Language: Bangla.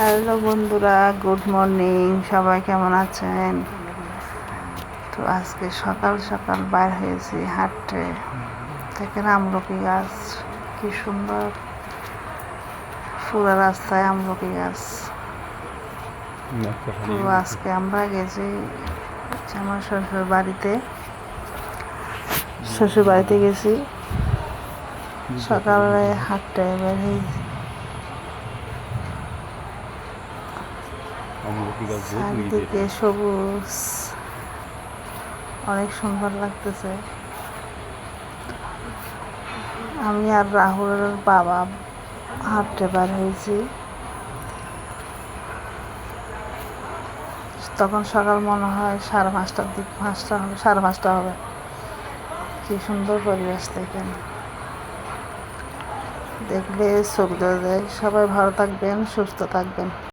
হ্যালো বন্ধুরা, গুড মর্নিং। সবাই কেমন আছেন? তো আজকে সকাল সকাল বাইর হয়েছি হাঁটতে। দেখেন আমলকি গাছ, কি সুন্দর। পুরো রাস্তায় আমলকি গাছ। তো আজকে আমরা গেছি আমার শ্বশুর বাড়িতে। শ্বশুর বাড়িতে গেছি। সকালে হাঁটতে বের হয়েছি। চারদিকে সবুজ। অনেক সুন্দর লাগতেছে। আমি আর রাহুলের বাবা হাঁটতে বার হয়েছি। তখন সকাল মনে হয় সাড়ে পাঁচটার দিক, পাঁচটা হবে, সাড়ে পাঁচটা হবে। কি সুন্দর পরিবেশ দেখেন। দেখলে চোখ দেয় সবাই ভালো থাকবেন, সুস্থ থাকবেন।